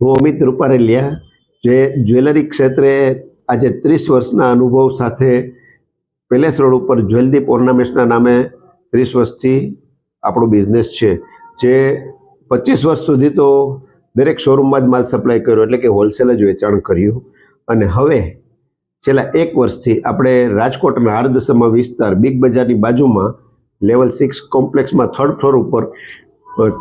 હું અમિત રૂપારેલિયા, જે જ્વેલરી ક્ષેત્રે આજે ત્રીસ વર્ષના અનુભવ સાથે પેલેસ રોડ ઉપર જ્વેલદીપ ઓર્નામેન્ટ્સના નામે ત્રીસ વર્ષથી આપણો બિઝનેસ છે. જે પચીસ વર્ષ સુધી તો દરેક શોરૂમમાં જ માલ સપ્લાય કર્યો, એટલે કે હોલસેલ જ વેચાણ કર્યું. અને હવે છેલ્લા એક વર્ષથી આપણે રાજકોટના આરદસમા વિસ્તાર બિગ બજારની બાજુમાં લેવલ સિક્સ કોમ્પ્લેક્સમાં થર્ડ ફ્લોર ઉપર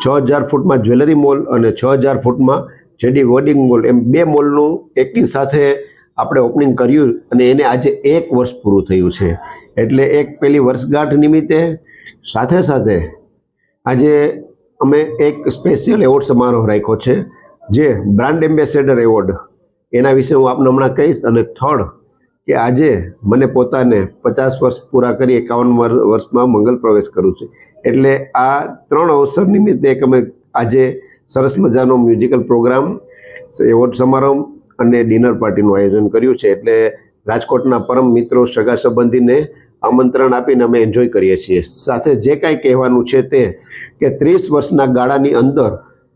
છ હજાર ફૂટમાં જ્વેલરી મોલ અને છ હજાર ફૂટમાં જેડી વોર્ડિંગ મોલ એમ બે મોલનું એકી સાથે આપણે ઓપનિંગ કર્યું અને એને આજે એક વર્ષ પૂરું થયું છે. એટલે એક પેલી વર્ષગાંઠ નિમિત્તે સાથે સાથે આજે અમે એક સ્પેશિયલ એવોર્ડ સમારોહ રાખ્યો છે, જે બ્રાન્ડ એમ્બેસેડર એવોર્ડ એના વિશે હું આપને હમણાં કહીશ અને થર્ડ કે આજે મને પોતાને પચાસ વર્ષ પૂરા કરી એકાવન વર- વર્ષમાં મંગલ પ્રવેશ કરું છું. એટલે આ ત્રણ અવસર નિમિત્તે એક અમે આજે સરસ મજાનો મ્યુઝિકલ પ્રોગ્રામ એવોર્ડ સમારંભ અને ડિનર પાર્ટીનું આયોજન કર્યું છે. એટલે રાજકોટના પરમ મિત્રો સગા સંબંધીને આમંત્રણ આપીને અમે એન્જોય કરીએ છીએ. સાથે જે કાંઈ કહેવાનું છે તે કે ત્રીસ વર્ષના ગાળાની અંદર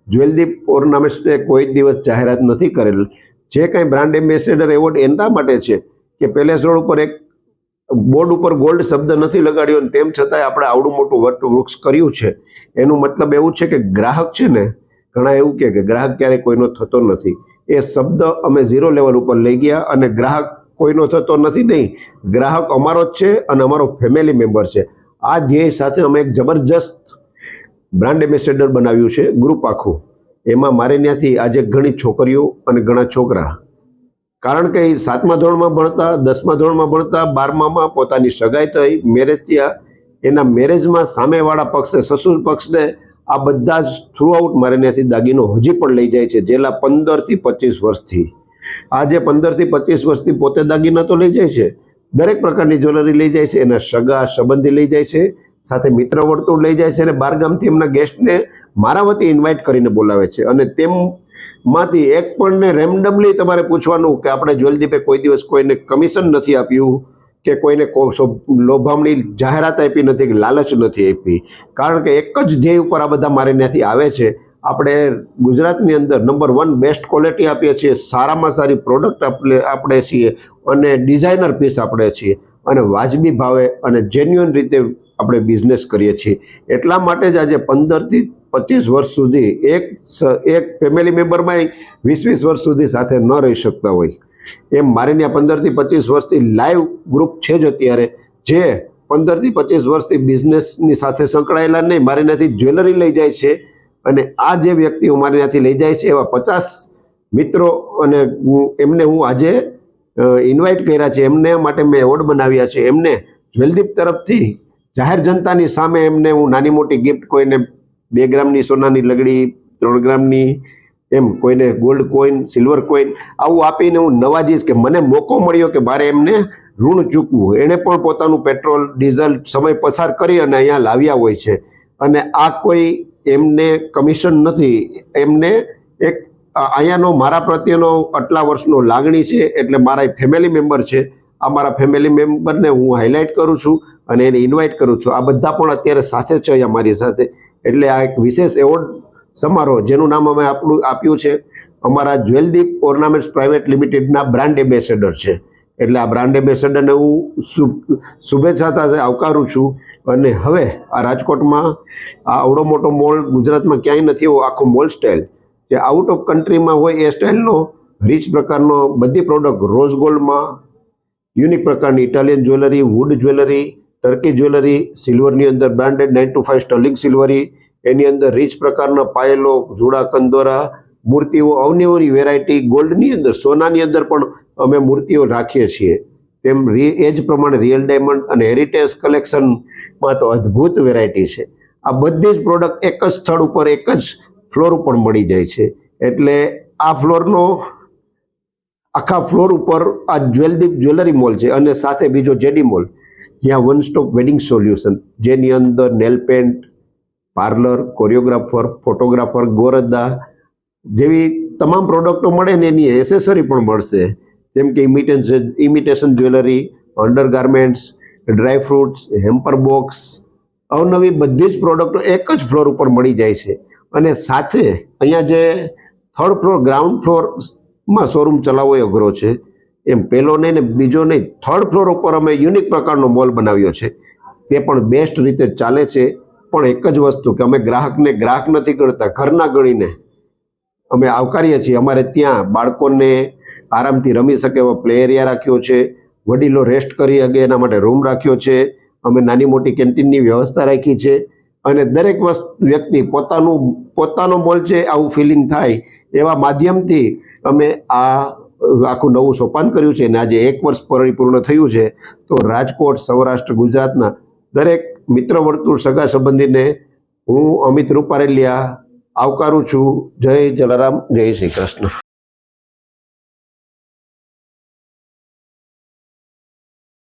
જ્વેલદીપ ઓર્નામેન્ટ્સને કોઈ દિવસ જાહેરાત નથી કરેલ. જે કાંઈ બ્રાન્ડ એમ્બેસેડર એવોર્ડ એના માટે છે કે પેલેસ રોડ ઉપર એક બોર્ડ ઉપર ગોલ્ડ શબ્દ નથી લગાડ્યો તેમ છતાંય આપણે આવડું મોટું વટ વૃક્ષ કર્યું છે. એનું મતલબ એવું છે કે ગ્રાહક છે ને ઘણા એવું કહે કે ગ્રાહક ક્યારેય કોઈનો થતો નથી. એ શબ્દ અમે ઝીરો લેવલ ઉપર લઈ ગયા અને ગ્રાહક કોઈનો થતો નથી નહીં. ગ્રાહક અમારો જ છે અને અમારો ફેમિલી મેમ્બર છે. આ ધ્યેય સાથે અમે એક જબરજસ્ત બ્રાન્ડ એમ્બેસેડર બનાવ્યું છે, ગ્રુપ આખું. એમાં મારે ત્યાંથી આજે ઘણી છોકરીઓ અને ઘણા છોકરા. કારણ કે સાતમા ધોરણમાં ભણતા, દસમા ધોરણમાં ભણતા, બારમામાં પોતાની સગાઈ થઈ મેરેજ થયા. એના મેરેજમાં સામેવાળા પક્ષે, સસુર પક્ષને આ બધા જ થ્રુઆઉટ મારે ત્યાંથી દાગીનો હજી પણ લઈ જાય છે, જેલા પંદરથી પચીસ વર્ષથી. આ જે પંદરથી પચીસ વર્ષથી પોતે દાગીના તો લઈ જાય છે, દરેક પ્રકારની જ્વેલરી લઈ જાય છે, એના સગા, સંબંધી લઈ જાય છે, સાથે મિત્ર વર્તુળ લઈ જાય છે અને બારગામથી એમના ગેસ્ટને મારા વતી ઇન્વાઇટ કરીને બોલાવે છે. અને તેમમાંથી એક પણ રેન્ડમલી તમારે પૂછવાનું કે આપણે જ્વેલદીપે કોઈ દિવસ કોઈને કમિશન નથી આપ્યું કે કોઈને લોભામણી જાહેરાત આપી નથી, કે લાલચ નથી આપી. કારણ કે એક જ ધ્યેય ઉપર આ બધા મારે ત્યાંથી આવે છે. આપણે ગુજરાતની અંદર નંબર વન બેસ્ટ ક્વોલિટી આપીએ છીએ, સારામાં સારી પ્રોડક્ટ આપણે આપણે છીએ અને ડિઝાઇનર પીસ આપણે છીએ. અને વાજબી ભાવે અને જેન્યુઅન રીતે આપણે બિઝનેસ કરીએ છીએ. એટલા માટે જ આજે પંદરથી પચીસ વર્ષ સુધી એક એક ફેમિલી મેમ્બરમાં વીસ વીસ વર્ષ સુધી સાથે ન રહી શકતા હોય. એમ મારે ત્યાં પંદરથી પચીસ વર્ષથી લાઈવ ગ્રુપ છે જ અત્યારે. જે પંદરથી પચીસ વર્ષથી બિઝનેસની સાથે સંકળાયેલા નહીં, મારે ત્યાંથી જ્વેલરી લઈ જાય છે. અને આ જે વ્યક્તિઓ મારે ત્યાંથી લઈ જાય છે, એવા પચાસ મિત્રો અને એમને હું આજે ઇન્વાઇટ કર્યા છે. એમને માટે મેં એવોર્ડ બનાવ્યા છે. એમને જ્વેલદીપ તરફથી જાહેર જનતાની સામે એમને હું નાની મોટી ગિફ્ટ કોઈને બે ગ્રામની સોનાની લગડી, ત્રણ ગ્રામની એમ કોઈને ગોલ્ડ કોઈન સિલ્વર કોઈન આવું આપીને હું નવાજીશ કે મને મોકો મળ્યો કે મારે એમને ઋણ ચૂકવું એણે પણ પોતાનું પેટ્રોલ ડીઝલ સમય પસાર કરી અને અહીંયા લાવ્યા હોય છે. અને આ કોઈ એમને કમિશન નથી. એમને એક અહીંયાનો મારા પ્રત્યેનો આટલા વર્ષનો લાગણી છે એટલે મારા ફેમિલી મેમ્બર છે. આ મારા ફેમિલી મેમ્બરને હું હાઇલાઇટ કરું છું અને એને ઇન્વાઇટ કરું છું. આ બધા પણ અત્યારે સાથે છે અહીંયા મારી સાથે. એટલે આ એક વિશેષ એવોર્ડ સમારોહ, જેનું નામ અમે આપણું આપ્યું છે. અમારા જ્વેલદીપ ઓર્નામેન્ટ્સ પ્રાઇવેટ લિમિટેડના બ્રાન્ડ એમ્બેસેડર છે. એટલે આ બ્રાન્ડ એમ્બેસેડરને હું શુભ, શુભેચ્છા સાથે આવકારું છું. અને હવે આ રાજકોટમાં આ આવડો મોટો મોલ ગુજરાતમાં ક્યાંય નથી, એવો આખો મોલ સ્ટાઇલ. જે આઉટ ઓફ કન્ટ્રીમાં હોય એ સ્ટાઇલનો રીચ પ્રકારનો બધી પ્રોડક્ટ રોઝ ગોલ્ડમાં યુનિક પ્રકારની Italian jewellery wood jewellery Turkey jewellery સિલ્વરની અંદર branded nine two five sterling સિલ્વરી એની અંદર રીચ પ્રકારના પાયલો જુડા કંદોરા મૂર્તિઓ, અવનવી વેરાયટી ગોલ્ડની અંદર, સોનાની અંદર પણ અમે મૂર્તિઓ રાખીએ છીએ. તેમ એ જ પ્રમાણે રિયલ ડાયમંડ અને હેરિટેજ કલેક્શનમાં તો અદ્ભુત વેરાયટી છે. આ બધી જ પ્રોડક્ટ એક જ સ્થળ ઉપર, એક જ ફ્લોર ઉપર મળી જાય છે. એટલે આ ફ્લોરનો આખા ફ્લોર ઉપર આ જ્વેલદીપ જ્વેલરી મોલ છે અને સાથે બીજો જેડી મોલ જ્યાં વન સ્ટોપ વેડિંગ સોલ્યુશન જેની અંદર nail paint parlour, choreographer, photographer ગોરદ્દા જેવી તમામ પ્રોડક્ટો મળે ને એની એસેસરી પણ મળશે. જેમ કે imitation imitation jewellery undergarments dry fruits hamper box અવનવી બધી જ પ્રોડક્ટો એક જ ફ્લોર ઉપર મળી જાય છે. અને સાથે અહીંયા જે થર્ડ ફ્લોર ગ્રાઉન્ડ ફ્લોરમાં શોરૂમ ચલાવવો એ અઘરો છે. એમ પહેલો નહીં ને બીજો નહીં થર્ડ ફ્લોર ઉપર અમે યુનિક પ્રકારનો મોલ બનાવ્યો છે. તે પણ બેસ્ટ રીતે ચાલે છે. પણ એક જ વસ્તુ કે અમે ગ્રાહકને ગ્રાહક નથી ગણતા, ઘરના ગણીને. અમે આવકારીએ છીએ. અમારે ત્યાં બાળકોને આરામથી રમી શકે એવો પ્લે એરિયા રાખ્યો છે. વડીલો રેસ્ટ કરી શકે એના માટે રૂમ રાખ્યો છે. અમે નાની મોટી કેન્ટીનની વ્યવસ્થા રાખી છે. અને દરેક વસ્તુ, વ્યક્તિ પોતાનું, પોતાનો મોલ છે, આવું ફિલિંગ થાય એવા માધ્યમથી અમે આ, આખું નવું સોપાન કર્યું છે. અને આજે એક વર્ષ પરિપૂર્ણ થયું છે. તો રાજકોટ, સૌરાષ્ટ્ર, ગુજરાતના દરેક મિત્ર વર્તુળ સગા સંબંધીને હું અમિત રૂપારેલિયા આવકારું છું. જય જલારામ જય શ્રી કૃષ્ણ.